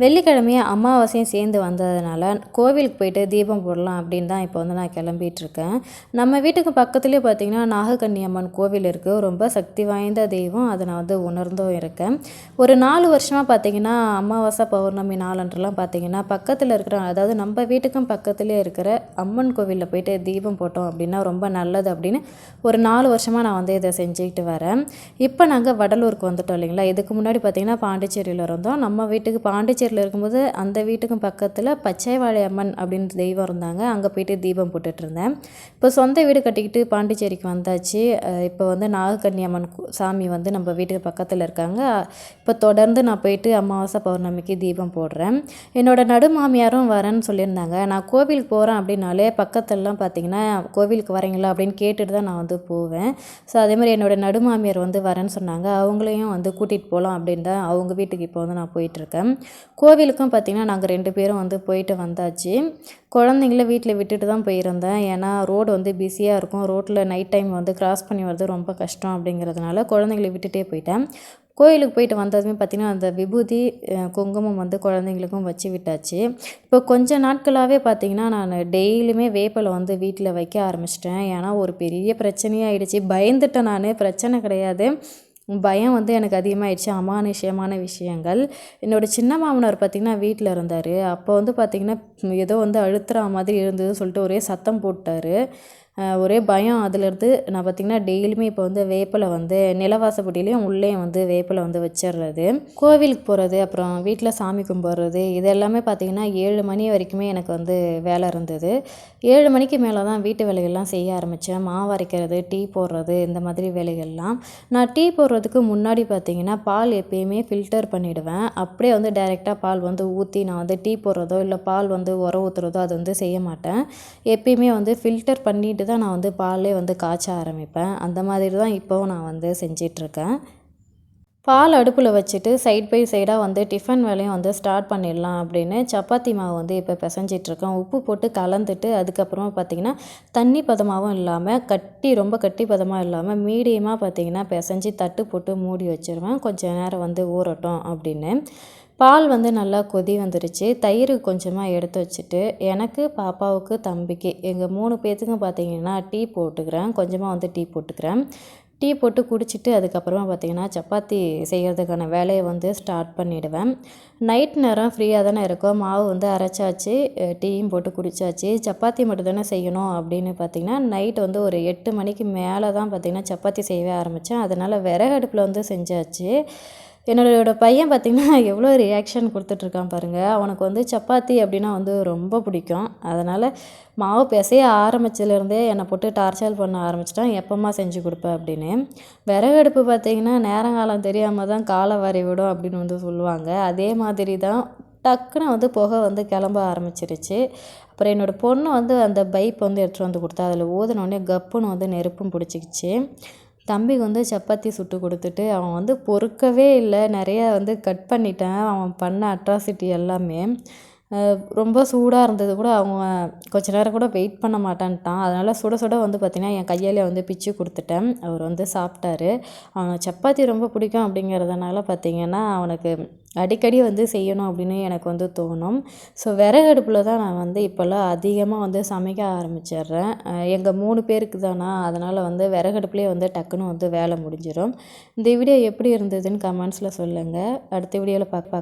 வெள்ளிக்கிழமையும் அமாவாசையும் சேர்ந்து வந்ததுனால கோவிலுக்கு போயிட்டு தீபம் போடலாம் அப்படின்னு தான் இப்போ வந்து நான் கிளம்பிட்டு இருக்கேன் நம்ம வீட்டுக்கு பக்கத்துலேயே பார்த்தீங்கன்னா நாகக்கன்னி அம்மன் கோவில் இருக்குது ரொம்ப சக்தி வாய்ந்த தெய்வம். அதை நான் வந்து உணர்ந்தும் இருக்கேன். ஒரு நாலு வருஷமாக பார்த்தீங்கன்னா அமாவாசை பௌர்ணமி நாளன்றுலாம் பார்த்தீங்கன்னா பக்கத்தில் இருக்கிற அதாவது நம்ம வீட்டுக்கும் பக்கத்துலேயே இருக்கிற அம்மன் கோவிலில் போயிட்டு தீபம் போட்டோம் அப்படின்னா ரொம்ப நல்லது அப்படின்னு ஒரு நாலு வருஷமாக நான் வந்து இதை செஞ்சுக்கிட்டு வரேன். இப்போ நாங்கள் வடலூருக்கு வந்துட்டோம் இல்லைங்களா? இதுக்கு முன்னாடி பார்த்தீங்கன்னா பாண்டிச்சேரியில் இருந்தோம். நம்ம வீட்டுக்கு பாண்டிச்சேரி பாண்டிச்சேரியில் இருக்கும்போது அந்த வீட்டுக்கும் பக்கத்தில் பச்சைவாழை அம்மன் அப்படின்னு தெய்வம் இருந்தாங்க. அங்கே போயிட்டு தீபம் போட்டுட்ருந்தேன் இப்போ சொந்த வீடு கட்டிக்கிட்டு பாண்டிச்சேரிக்கு வந்தாச்சு. இப்போ வந்து நாகக்கன்னி அம்மன் சாமி வந்து நம்ம வீட்டுக்கு பக்கத்தில் இருக்காங்க. இப்போ தொடர்ந்து நான் போயிட்டு அமாவாசை பௌர்ணமிக்கு தீபம் போடுறேன். என்னோட நடுமாமியாரும் வரேன்னு சொல்லியிருந்தாங்க. நான் கோவிலுக்கு போகிறேன் அப்படின்னாலே பக்கத்துலலாம் பார்த்தீங்கன்னா கோவிலுக்கு வரீங்களா அப்படின்னு கேட்டுட்டு தான் நான் வந்து போவேன். ஸோ அதே மாதிரி என்னோட நடுமாமியார் வந்து வரேன்னு சொன்னாங்க. அவங்களையும் வந்து கூட்டிகிட்டு போகலாம் அப்படின்னு தான் அவங்க வீட்டுக்கு இப்போ வந்து நான் போயிட்டுருக்கேன் கோவிலுக்கும் பார்த்திங்கன்னா நாங்கள் ரெண்டு பேரும் வந்து போயிட்டு வந்தாச்சு. குழந்தைங்கள வீட்டில் விட்டுட்டு தான் போயிருந்தேன். ஏன்னா ரோடு வந்து பிஸியாக இருக்கும். ரோட்டில் நைட் டைம் வந்து கிராஸ் பண்ணி வர்றது ரொம்ப கஷ்டம் அப்படிங்கிறதுனால குழந்தைங்கள விட்டுட்டே போயிட்டேன். கோயிலுக்கு போயிட்டு வந்ததுமே பார்த்திங்கன்னா அந்த விபூதி குங்குமம் வந்து குழந்தைங்களுக்கும் வச்சு விட்டாச்சு. இப்போ கொஞ்ச நாட்களாகவே பார்த்திங்கன்னா நான் டெய்லியுமே வேப்பலை வந்து வீட்டில் வைக்க ஆரம்பிச்சிட்டேன். ஏன்னா ஒரு பெரிய பிரச்சனையாயிடுச்சு. பயந்துட்டேன் நான். பிரச்சனை கிடையாது. பயம் வந்து எனக்கு அதிகமாகிடுச்சு அமானுஷ்யமான விஷயங்கள். என்னோட சின்ன மாமனார் பார்த்திங்கன்னா வீட்டில் இருந்தார். அப்போ வந்து பார்த்திங்கன்னா ஏதோ வந்து அழுத்துற மாதிரி இருந்தது சொல்லிட்டு ஒரே சத்தம் போட்டார். ஒரே பயம் அதுலேருந்து நான் பார்த்திங்கன்னா டெய்லியுமே இப்போ வந்து வேப்பிலை வந்து நிலவாசப்பட்டிலையும் உள்ளேயும் வந்து வேப்பிலை வந்து வச்சிடுறது கோவிலுக்கு போகிறது அப்புறம் வீட்டில் சாமி கும்பிட்றது இது எல்லாமே பார்த்திங்கன்னா ஏழு மணி வரைக்குமே எனக்கு வந்து வேலை இருந்தது. ஏழு மணிக்கு மேலே தான் வீட்டு வேலைகள்லாம் செய்ய ஆரம்பித்தேன் மாவு அரைக்கிறது டீ போடுறது இந்த மாதிரி வேலைகள்லாம். நான் டீ போடுறதுக்கு முன்னாடி பார்த்திங்கன்னா பால் எப்பயுமே ஃபில்டர் பண்ணிவிடுவேன் அப்படியே வந்து டைரெக்டாக பால் வந்து ஊற்றி நான் வந்து டீ போடுறதோ இல்லை பால் வந்து உர ஊற்றுறதோ அது வந்து செய்ய மாட்டேன். எப்பயுமே வந்து ஃபில்டர் பண்ணிட்டு தான் நான் வந்து பாலே வந்து காய்ச்ச ஆரம்பிப்பேன். அந்த மாதிரி தான் இப்போவும் நான் வந்து செஞ்சிட்ருக்கேன். பால் அடுப்பில் வச்சுட்டு சைட் பை சைடாக வந்து டிஃபன் வேலையும் வந்து ஸ்டார்ட் பண்ணிடலாம் அப்படின்னு சப்பாத்தி மாவு வந்து இப்போ பிசைஞ்சிட்ருக்கேன். உப்பு போட்டு கலந்துட்டு அதுக்கப்புறமா பார்த்தீங்கன்னா தண்ணி பதமாகவும் இல்லாமல் கட்டி ரொம்ப கட்டி பதமாக இல்லாமல் மீடியமாக பார்த்தீங்கன்னா பிசைஞ்சு தட்டு போட்டு மூடி வச்சிருவேன். கொஞ்சம் நேரம் வந்து ஊறட்டும் அப்படின்னு. பால் வந்து நல்லா கொதி வந்துருச்சு. தயிர் கொஞ்சமாக எடுத்து வச்சுட்டு எனக்கு பாப்பாவுக்கு தம்பிக்கு எங்கள் மூணு பேர்த்துக்கும் பார்த்தீங்கன்னா டீ போட்டுக்கிறேன். கொஞ்சமாக வந்து டீ போட்டுக்கிறேன். டீ போட்டு குடிச்சிட்டு அதுக்கப்புறமா பார்த்தீங்கன்னா சப்பாத்தி செய்கிறதுக்கான வேலையை வந்து ஸ்டார்ட் பண்ணிவிடுவேன் நைட் நேரம் ஃப்ரீயாக தானே இருக்கும். மாவு வந்து அரைச்சாச்சு. டீயும் போட்டு குடிச்சாச்சு. சப்பாத்தி மட்டும் தானே செய்யணும் அப்படின்னு பார்த்தீங்கன்னா நைட் வந்து ஒரு எட்டு மணிக்கு மேலே தான் பார்த்தீங்கன்னா சப்பாத்தி செய்யவே ஆரம்பித்தேன் அதனால் விறகு அடுப்பில் வந்து செஞ்சாச்சு. என்னோட பையன் பார்த்திங்கன்னா எவ்வளோ ரியாக்ஷன் கொடுத்துட்ருக்கான் பாருங்கள் அவனுக்கு வந்து சப்பாத்தி அப்படின்னா வந்து ரொம்ப பிடிக்கும். அதனால் மாவு பிசைய ஆரம்பிச்சதுலேருந்தே என்னை போட்டு டார்ச்சர் பண்ண ஆரம்பிச்சிட்டான். எப்போம்மா செஞ்சு கொடுப்பேன் அப்படின்னு. விறகு அடுப்பு பார்த்திங்கன்னா நேரங்காலம் தெரியாமல் தான் காலை வரை விடும் அப்படின்னு வந்து சொல்லுவாங்க. அதே மாதிரி தான் டக்குன்னு வந்து புகை வந்து கிளம்ப ஆரம்பிச்சிருச்சு. அப்புறம் என்னோடய பொண்ணு வந்து அந்த பைப் வந்து எடுத்துகிட்டு வந்து கொடுத்தா அதில் ஊதினோடனே கப்புன்னு வந்து நெருப்பும் பிடிச்சிக்கிச்சு. தம்பிக்கு வந்து சப்பாத்தி சுட்டு கொடுத்துட்டு அவன் வந்து பொறுக்கவே இல்லை. நிறையா வந்து கட் பண்ணிட்டேன். அவன் பண்ண அட்ராசிட்டி எல்லாமே. ரொம்ப சூடாக இருந்தது கூட அவங்க கொஞ்ச நேரம் கூட வெயிட் பண்ண மாட்டான்ட்டான். அதனால் சுட சுட வந்து பார்த்திங்கன்னா என் கையாலே வந்து பிச்சு கொடுத்துட்டேன். அவர் வந்து சாப்பிட்டாரு. அவனுக்கு சப்பாத்தி ரொம்ப பிடிக்கும் அப்படிங்கிறதுனால பார்த்திங்கன்னா அவனுக்கு அடிக்கடி வந்து செய்யணும் அப்படின்னு எனக்கு வந்து தோணும். ஸோ விறகு அடுப்பில் தான் நான் வந்து இப்போல்லாம் அதிகமாக வந்து சமைக்க ஆரம்பிச்சிடுறேன். எங்கள் மூணு பேருக்கு தானா அதனால் வந்து விறகு அடுப்புலேயே வந்து டக்குன்னு வந்து வேலை முடிஞ்சிடும் இந்த வீடியோ எப்படி இருந்ததுன்னு கமெண்ட்ஸில் சொல்லுங்கள் அடுத்த வீடியோவில் பார்க்க